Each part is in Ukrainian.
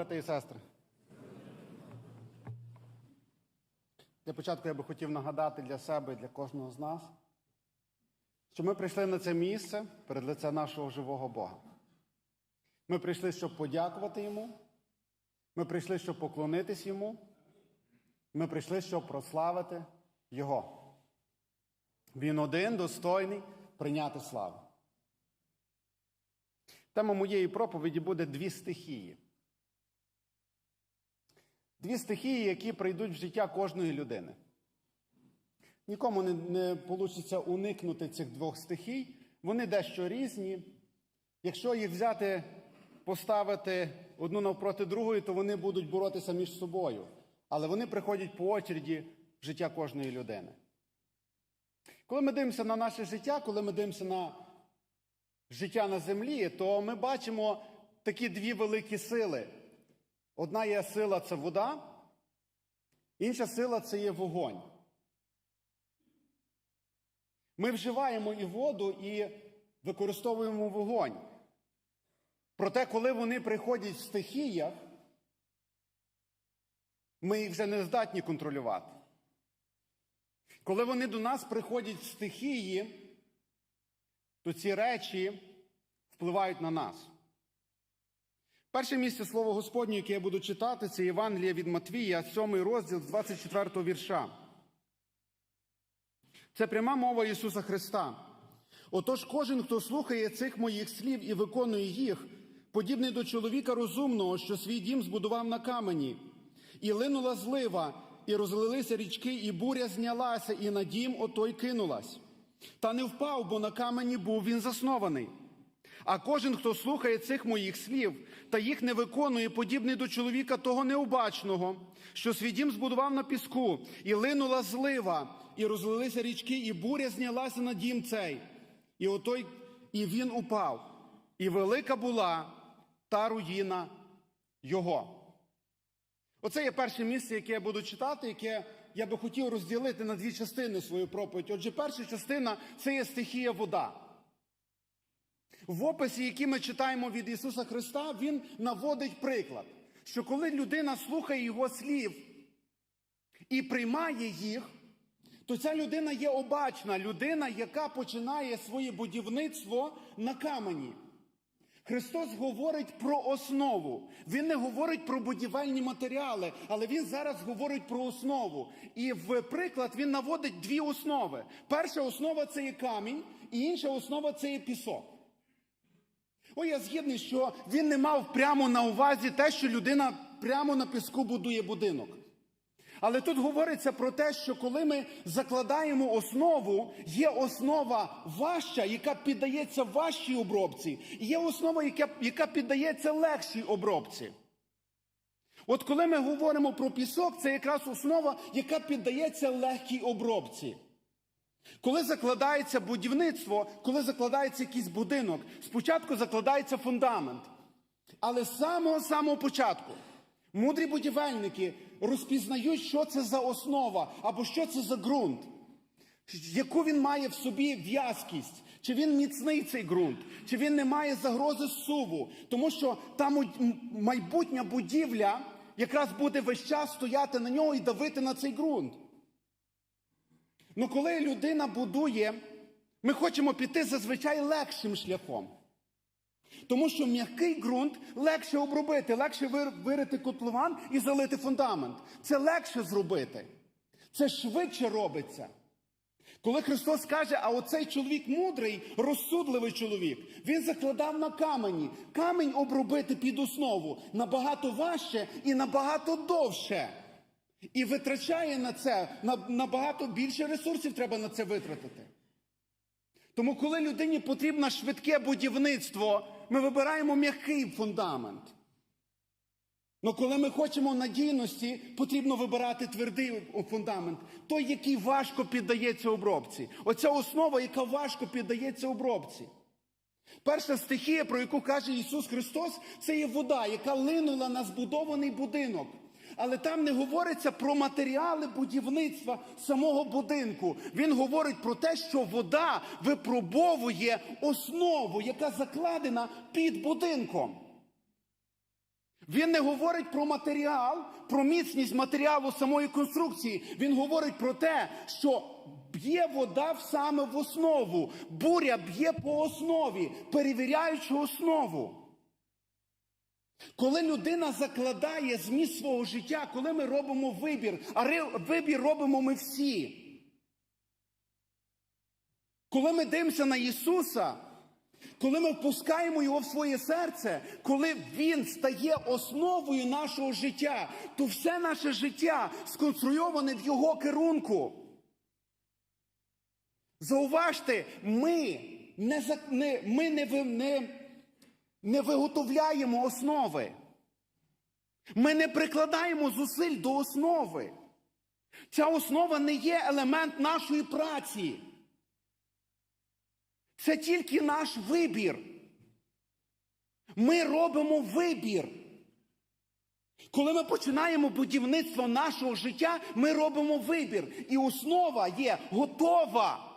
брати і сестри. Для початку я би хотів нагадати для себе і для кожного з нас, що ми прийшли на це місце перед лице нашого живого Бога. Ми прийшли, щоб подякувати Йому. Ми прийшли, щоб поклонитись Йому. Ми прийшли, щоб прославити Його. Він один достойний прийняти славу. Тема моєї проповіді буде дві стихії. Дві стихії, які прийдуть в життя кожної людини. Нікому не, не вийде уникнути цих двох стихій. Вони дещо різні. Якщо їх взяти, поставити одну навпроти другої, то вони будуть боротися між собою. Але вони приходять по очереді в життя кожної людини. Коли ми дивимося на наше життя, коли ми дивимося на життя на землі, то ми бачимо такі дві великі сили. Одна є сила це вода, інша сила це є вогонь. Ми вживаємо і воду, і використовуємо вогонь. Проте, коли вони приходять в стихіях, ми їх вже не здатні контролювати. Коли вони до нас приходять в стихії, то ці речі впливають на нас. Перше місце Слово Господнє, яке я буду читати, це Євангелія від Матвія, 7 розділ з 24 вірша. Це пряма мова Ісуса Христа. Отож, кожен, хто слухає цих моїх слів і виконує їх, подібний до чоловіка розумного, що свій дім збудував на камені, і линула злива, і розлилися річки, і буря знялася, і на дім отой кинулась. Та не впав, бо на камені був він заснований. А кожен, хто слухає цих моїх слів та їх не виконує, подібний до чоловіка того необачного, що свій дім збудував на піску, і линула злива, і розлилися річки, і буря знялася на дім цей. І отой, і він упав. І велика була та руїна його. Оце є перше місце, яке я буду читати, яке я би хотів розділити на дві частини свою проповідь. Отже, перша частина це є стихія вода. В описі, який ми читаємо від Ісуса Христа, Він наводить приклад, що коли людина слухає Його слів і приймає їх, то ця людина є обачна людина, яка починає своє будівництво на камені. Христос говорить про основу. Він не говорить про будівельні матеріали, але Він зараз говорить про основу. І в приклад він наводить дві основи. Перша основа це є камінь, і інша основа це є пісок. О, я згідний, що він не мав прямо на увазі те, що людина прямо на піску будує будинок. Але тут говориться про те, що коли ми закладаємо основу, є основа важча, яка піддається важчій обробці, і є основа, яка, яка піддається легшій обробці. От коли ми говоримо про пісок, це якраз основа, яка піддається легкій обробці. Коли закладається будівництво, коли закладається якийсь будинок, спочатку закладається фундамент. Але з самого самого початку мудрі будівельники розпізнають, що це за основа або що це за ґрунт, яку він має в собі в'язкість, чи він міцний цей ґрунт, чи він не має загрози суву, тому що там майбутня будівля якраз буде весь час стояти на нього і давити на цей ґрунт. Ну, коли людина будує, ми хочемо піти зазвичай легшим шляхом. Тому що м'який ґрунт легше обробити, легше вирити котлован і залити фундамент. Це легше зробити. Це швидше робиться. Коли Христос каже, а оцей чоловік мудрий, розсудливий чоловік, він закладав на камені. Камінь обробити під основу набагато важче і набагато довше. І витрачає на це набагато більше ресурсів треба на це витратити. Тому, коли людині потрібно швидке будівництво, ми вибираємо м'який фундамент. Але коли ми хочемо надійності, потрібно вибирати твердий фундамент, той, який важко піддається обробці. Оця основа, яка важко піддається обробці. Перша стихія, про яку каже Ісус Христос, це є вода, яка линула на збудований будинок. Але там не говориться про матеріали будівництва самого будинку. Він говорить про те, що вода випробовує основу, яка закладена під будинком. Він не говорить про матеріал, про міцність матеріалу самої конструкції. Він говорить про те, що б'є вода саме в основу. Буря б'є по основі, перевіряючи основу. Коли людина закладає зміст свого життя, коли ми робимо вибір, а вибір робимо ми всі. Коли ми дивимося на Ісуса, коли ми впускаємо Його в своє серце, коли Він стає основою нашого життя, то все наше життя сконструйоване в Його керунку. Зауважте, ми не, ми не, не, не виготовляємо основи. Ми не прикладаємо зусиль до основи. Ця основа не є елемент нашої праці. Це тільки наш вибір. Ми робимо вибір. Коли ми починаємо будівництво нашого життя, ми робимо вибір. І основа є готова.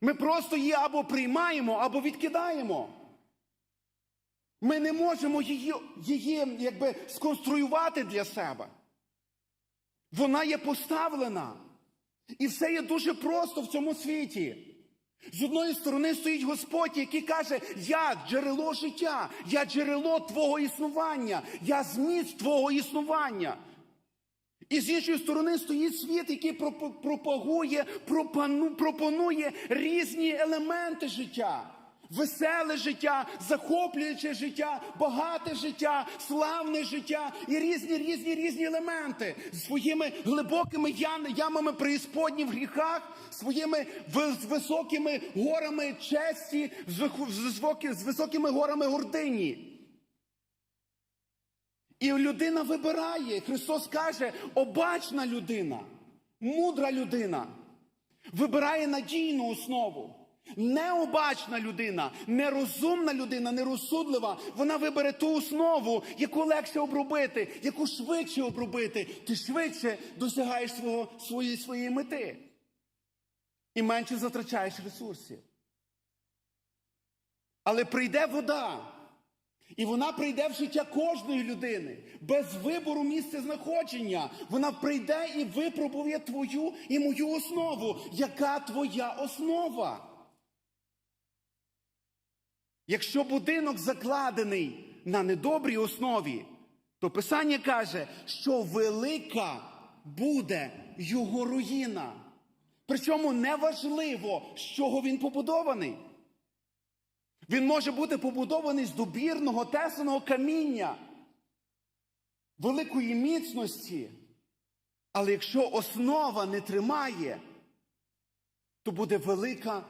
Ми просто її або приймаємо, або відкидаємо. Ми не можемо її, її якби сконструювати для себе. Вона є поставлена. І все є дуже просто в цьому світі. З одної сторони стоїть Господь, який каже: Я джерело життя, я джерело твого існування, я зміст твого існування. І з іншої сторони стоїть світ, який пропагує, пропонує різні елементи життя. Веселе життя, захоплююче життя, багате життя, славне життя і різні, різні, різні елементи з своїми глибокими ямами преісподні в гріхах, своїми високими горами честі, з високими горами гордині. І людина вибирає. Христос каже, обачна людина, мудра людина вибирає надійну основу. Необачна людина, нерозумна людина, нерозсудлива, вона вибере ту основу, яку легше обробити, яку швидше обробити. Ти швидше досягаєш свого, своєї, своєї мети і менше затрачаєш ресурсів. Але прийде вода, і вона прийде в життя кожної людини без вибору місця знаходження. Вона прийде і випробує твою і мою основу. Яка твоя основа? Якщо будинок закладений на недобрій основі, то Писання каже, що велика буде його руїна. Причому неважливо, з чого він побудований. Він може бути побудований з добірного тесаного каміння, великої міцності. Але якщо основа не тримає, то буде велика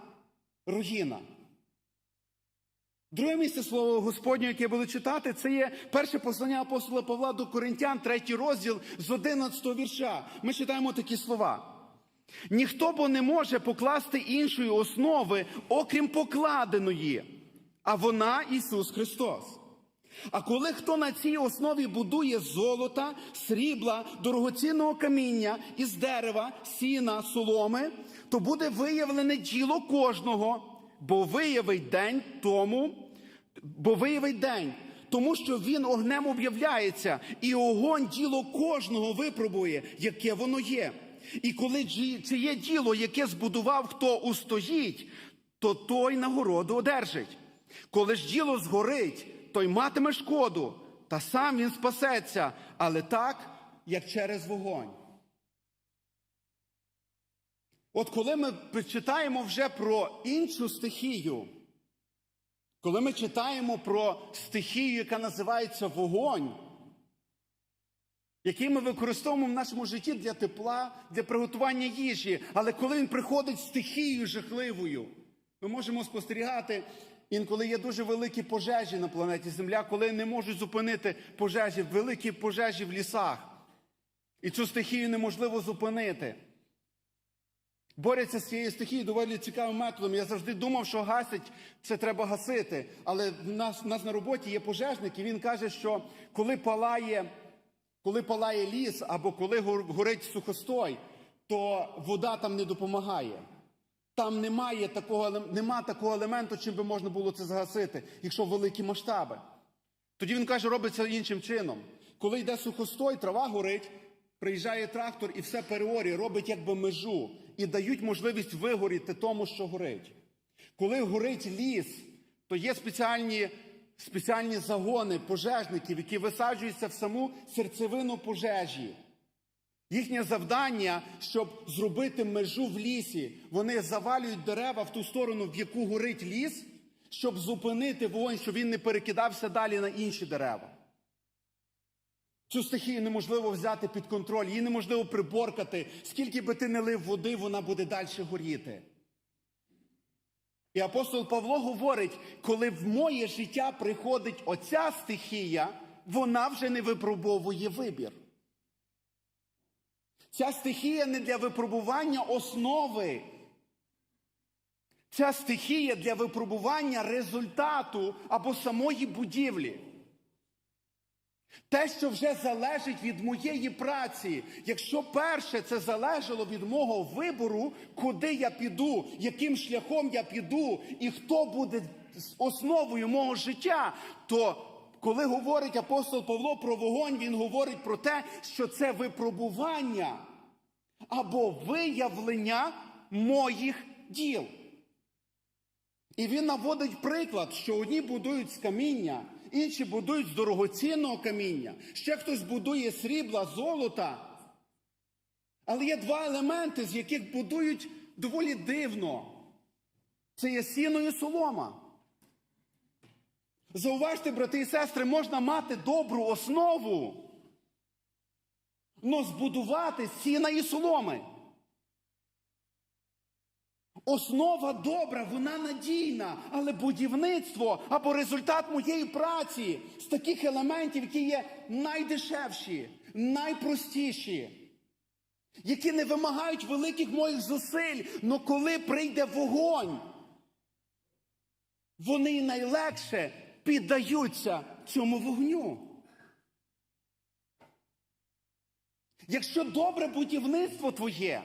руїна. Друге місце слово Господнє, яке буду читати, це є перше послання апостола Павла до Коринтян, третій розділ з 11 вірша. Ми читаємо такі слова. Ніхто бо не може покласти іншої основи, окрім покладеної, а вона Ісус Христос. А коли хто на цій основі будує золота, срібла, дорогоцінного каміння, із дерева, сіна, соломи, то буде виявлене діло кожного, бо виявить день тому, бо виявить день, тому що він огнем об'являється, і огонь діло кожного випробує, яке воно є. І коли чиє діло, яке збудував хто устоїть, то той нагороду одержить. Коли ж діло згорить, той матиме шкоду, та сам він спасеться, але так, як через вогонь. От коли ми читаємо вже про іншу стихію, коли ми читаємо про стихію, яка називається вогонь, який ми використовуємо в нашому житті для тепла, для приготування їжі, але коли він приходить стихією жахливою, ми можемо спостерігати, інколи є дуже великі пожежі на планеті Земля, коли не можуть зупинити пожежі, великі пожежі в лісах. І цю стихію неможливо зупинити. Борються з цією стихією доволі цікавим методом. Я завжди думав, що гасить це треба гасити. Але в нас, в нас на роботі є пожежник, і він каже, що коли палає, коли палає ліс або коли горить сухостой, то вода там не допомагає. Там немає такого, нема такого елементу, чим би можна було це згасити, якщо великі масштаби. Тоді він каже, робиться іншим чином. Коли йде сухостой, трава горить, приїжджає трактор і все переорює, робить якби межу і дають можливість вигоріти тому, що горить. Коли горить ліс, то є спеціальні, спеціальні загони пожежників, які висаджуються в саму серцевину пожежі. Їхнє завдання, щоб зробити межу в лісі, вони завалюють дерева в ту сторону, в яку горить ліс, щоб зупинити вогонь, щоб він не перекидався далі на інші дерева. Цю стихію неможливо взяти під контроль, її неможливо приборкати. Скільки би ти не лив води, вона буде далі горіти. І апостол Павло говорить, коли в моє життя приходить оця стихія, вона вже не випробовує вибір. Ця стихія не для випробування основи. Ця стихія для випробування результату або самої будівлі. Те, що вже залежить від моєї праці, якщо перше це залежало від мого вибору, куди я піду, яким шляхом я піду, і хто буде основою мого життя, то коли говорить апостол Павло про вогонь, він говорить про те, що це випробування або виявлення моїх діл. І він наводить приклад, що одні будують з каміння, інші будують з дорогоцінного каміння, ще хтось будує срібла, золота. Але є два елементи, з яких будують доволі дивно. Це є сіно і солома. Зауважте, брати і сестри, можна мати добру основу, але збудувати сіна і соломи. Основа добра, вона надійна, але будівництво або результат моєї праці з таких елементів, які є найдешевші, найпростіші, які не вимагають великих моїх зусиль, але коли прийде вогонь, вони найлегше піддаються цьому вогню. Якщо добре будівництво твоє,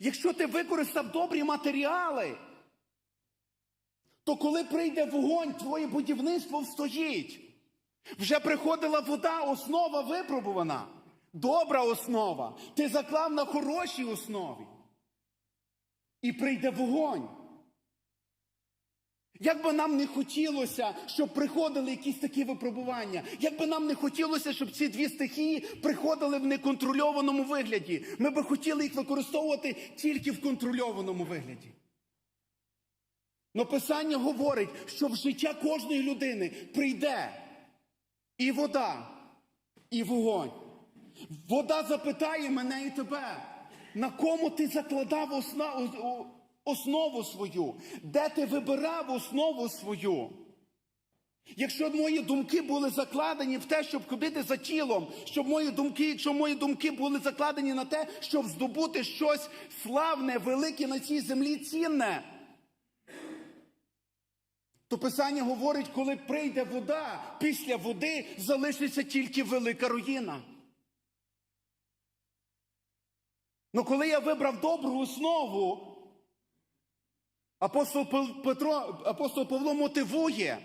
Якщо ти використав добрі матеріали, то коли прийде вогонь, твоє будівництво встоїть. Вже приходила вода, основа випробувана. Добра основа. Ти заклав на хорошій основі. І прийде вогонь. Як би нам не хотілося, щоб приходили якісь такі випробування, як би нам не хотілося, щоб ці дві стихії приходили в неконтрольованому вигляді. Ми би хотіли їх використовувати тільки в контрольованому вигляді. Но Писання говорить, що в життя кожної людини прийде і вода, і вогонь. Вода запитає мене і тебе, на кому ти закладав основу основу свою, де ти вибирав основу свою. Якщо мої думки були закладені в те, щоб ходити за тілом, щоб мої думки, якщо мої думки були закладені на те, щоб здобути щось славне, велике на цій землі цінне, то Писання говорить, коли прийде вода, після води залишиться тільки велика руїна. Ну коли я вибрав добру основу, Апостол Петро, апостол Павло мотивує.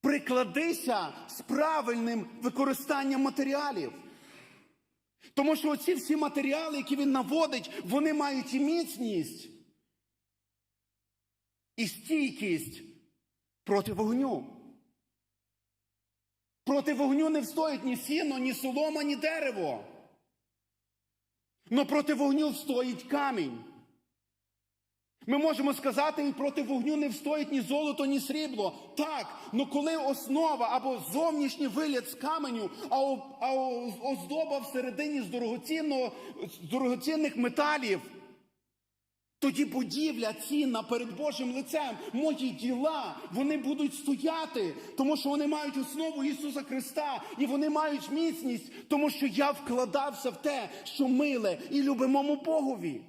Прикладися з правильним використанням матеріалів. Тому що оці всі матеріали, які він наводить, вони мають і міцність, і стійкість проти вогню. Проти вогню не встоїть ні сіно, ні солома, ні дерево. Но проти вогню встоїть камінь. Ми можемо сказати, і проти вогню не встоїть ні золото, ні срібло. Так, але коли основа або зовнішній вигляд з каменю, а, а оздоба всередині з дорогоцінного, з дорогоцінних металів, тоді будівля цінна перед Божим лицем, мої діла, вони будуть стояти, тому що вони мають основу Ісуса Христа, і вони мають міцність, тому що я вкладався в те, що миле і любимому Богові.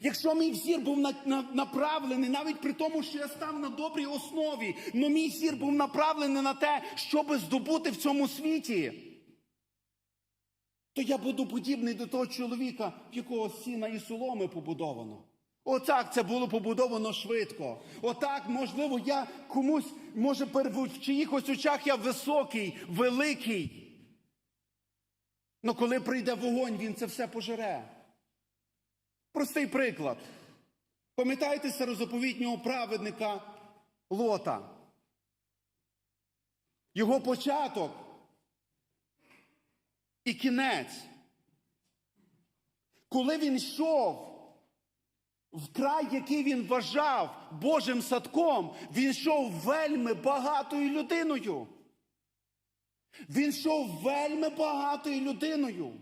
Якщо мій взір був на, на, направлений, навіть при тому, що я став на добрій основі, але мій зір був направлений на те, щоб здобути в цьому світі, то я буду подібний до того чоловіка, в якого сіна і соломи побудовано. Отак це було побудовано швидко. Отак, можливо, я комусь, може, в чиїхось очах я високий, великий. Ну коли прийде вогонь, він це все пожере. Простий приклад. Пам'ятаєте старозаповітнього праведника Лота? Його початок і кінець. Коли він йшов в край, який він вважав Божим садком, він йшов вельми багатою людиною. Він йшов вельми багатою людиною.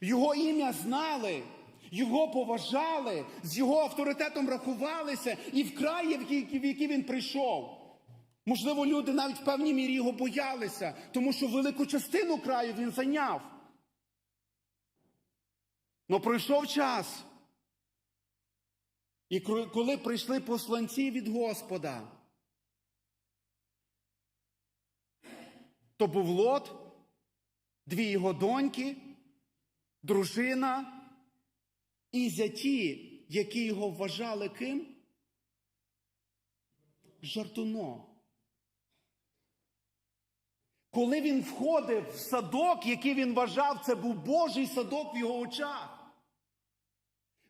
Його ім'я знали, його поважали, з його авторитетом рахувалися, і в краї, в який він прийшов. Можливо, люди навіть в певній мірі його боялися, тому що велику частину краю він зайняв. Но пройшов час. І коли прийшли посланці від Господа, то був Лот, дві його доньки, дружина і зяті, які його вважали ким? Жартуном. Коли він входив в садок, який він вважав, це був Божий садок в його очах.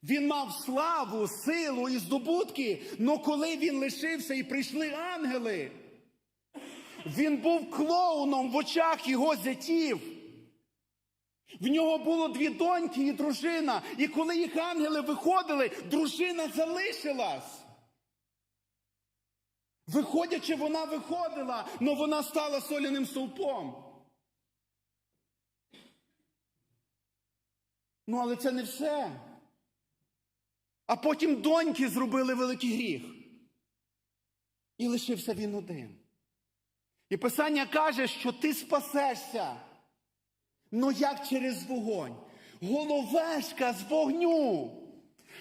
Він мав славу, силу і здобутки, але коли він лишився і прийшли ангели, він був клоуном в очах його зятів. В нього було дві доньки і дружина. І коли їх ангели виходили, дружина залишилась. Виходячи, вона виходила, але вона стала соляним стовпом. Ну, але це не все. А потім доньки зробили великий гріх. І лишився він один. І Писання каже, що ти спасешся. Ну як через вогонь? Головешка з вогню.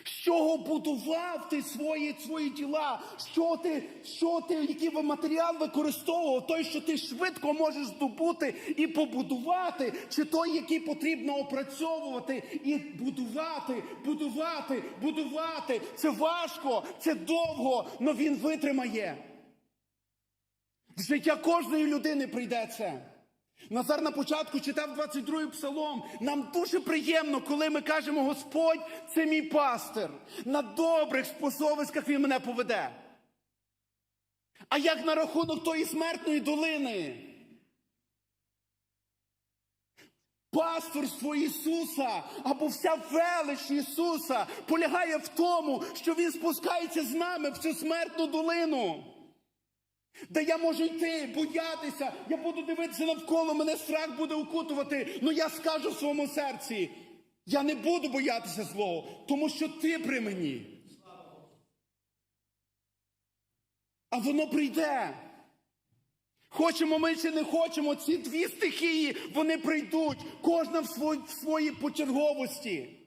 З чого будував ти свої, свої діла? Що ти, що ти, який матеріал використовував? Той, що ти швидко можеш здобути і побудувати, чи той, який потрібно опрацьовувати і будувати, будувати, будувати. Це важко, це довго, але він витримає. В життя кожної людини прийде це. Назар на початку читав 22-й псалом. Нам дуже приємно, коли ми кажемо, Господь, це мій пастир. На добрих спосовиськах він мене поведе. А як на рахунок тої смертної долини? Пасторство Ісуса або вся велич Ісуса полягає в тому, що Він спускається з нами в цю смертну долину. Де я можу йти, боятися, я буду дивитися навколо, мене страх буде укутувати. Ну я скажу в своєму серці, я не буду боятися злого, тому що ти при мені. А воно прийде. Хочемо ми чи не хочемо, ці дві стихії вони прийдуть, кожна в своїй, в своїй почерговості.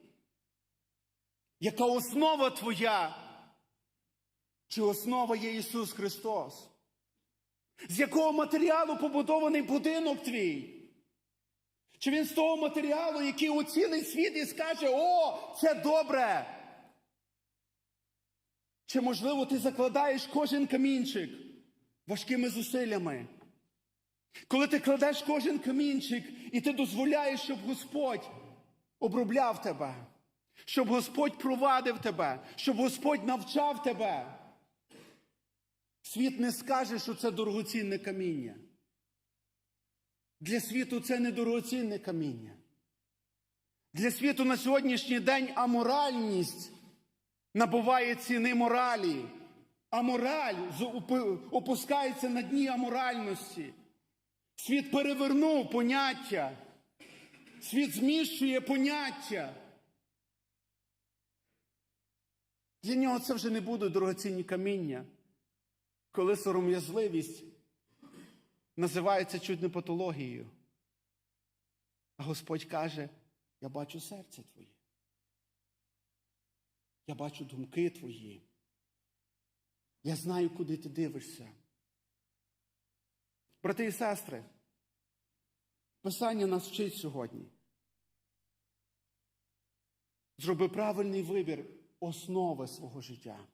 Яка основа твоя? Чи основа є Ісус Христос? З якого матеріалу побудований будинок твій? Чи він з того матеріалу, який оцінить світ і скаже, о, це добре? Чи, можливо, ти закладаєш кожен камінчик важкими зусиллями? Коли ти кладеш кожен камінчик і ти дозволяєш, щоб Господь обробляв тебе, щоб Господь провадив тебе, щоб Господь навчав тебе. Світ не скаже, що це дорогоцінне каміння. Для світу це не дорогоцінне каміння. Для світу на сьогоднішній день аморальність набуває ціни моралі. А мораль з- опи- опускається на дні аморальності. Світ перевернув поняття. Світ зміщує поняття. Для нього це вже не будуть дорогоцінні каміння коли сором'язливість називається чуть не патологією. А Господь каже: я бачу серце твоє. Я бачу думки твої. Я знаю, куди ти дивишся. Брати і сестри, Писання нас вчить сьогодні. Зроби правильний вибір основи свого життя.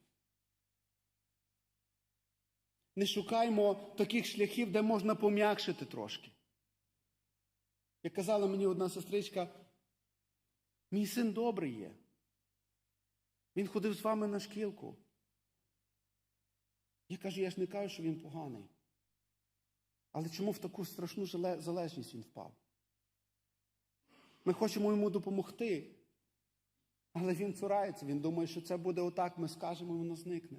Не шукаймо таких шляхів, де можна пом'якшити трошки. Як казала мені одна сестричка, мій син добрий є. Він ходив з вами на шкілку. Я кажу, я ж не кажу, що він поганий. Але чому в таку страшну залежність він впав? Ми хочемо йому допомогти. Але він цурається, він думає, що це буде отак, ми скажемо, і воно зникне.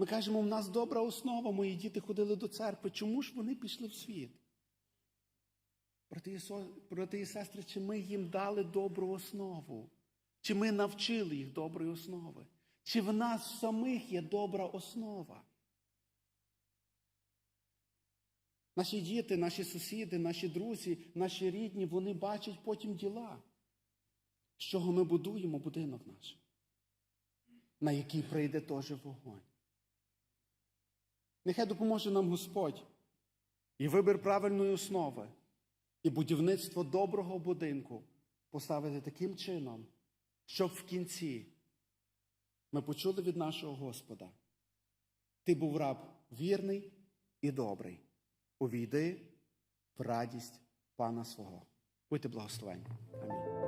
Ми кажемо, у нас добра основа, мої діти ходили до церкви. Чому ж вони пішли в світ? Брати і сестри, чи ми їм дали добру основу? Чи ми навчили їх доброї основи? Чи в нас самих є добра основа? Наші діти, наші сусіди, наші друзі, наші рідні, вони бачать потім діла, з чого ми будуємо будинок наш, на який прийде теж вогонь. Нехай допоможе нам Господь і вибір правильної основи, і будівництво доброго будинку поставити таким чином, щоб в кінці ми почули від нашого Господа. Ти був раб вірний і добрий. Увійди в радість пана свого. Будьте благословені. Амінь.